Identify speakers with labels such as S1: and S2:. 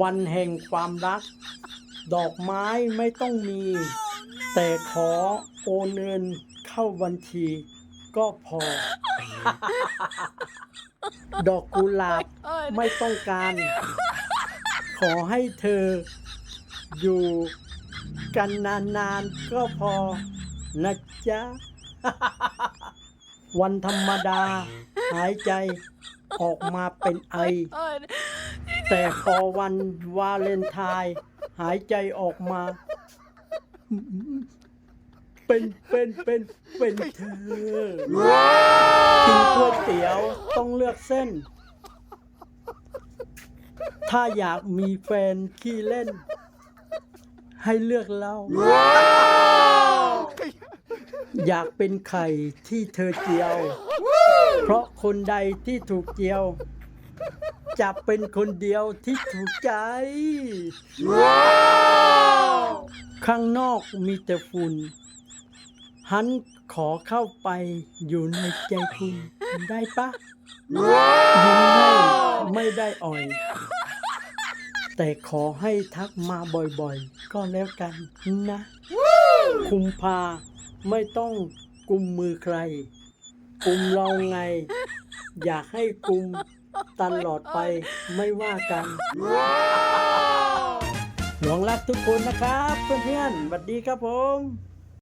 S1: วันแห่งความรัก ดอกไม้ไม่ต้องมี แต่ขอโอนเงินเข้าบัญชี ก็พอ ดอกกุหลาบไม่ต้องการ ขอให้เธอ อยู่กันนานๆก็พอนะจ๊ะ วันธรรมดา หายใจออกมาเป็นไอ แต่พอวันวาเลนไทน์หายใจออกมา เป็นเป็นเป็นเป็นเธอกินก๋วยเตี๋ยวต้องเลือกเส้น ถ้าอยากมีแฟนขี้เล่น ให้เลือกเรา อยากเป็นไข่ที่เธอเจียว เพราะคนใดที่ถูกเจียว จะเป็นคนเดียวที่ถูกใจข้างนอกมีแต่ฝุ่นหันขอเข้าไปอยู่ในใจคุณได้ปะยิ้มให้ไม่ได้อ่อย แต่ขอให้ทักมาบ่อยๆ ก็แล้วกันนะ คุมพาไม่ต้องกุมมือใคร กุมเราไง อยากให้กุม ตลอดไปไม่ว่ากัน หลวงรักทุกคนนะครับ เพื่อนๆสวัสดีครับผม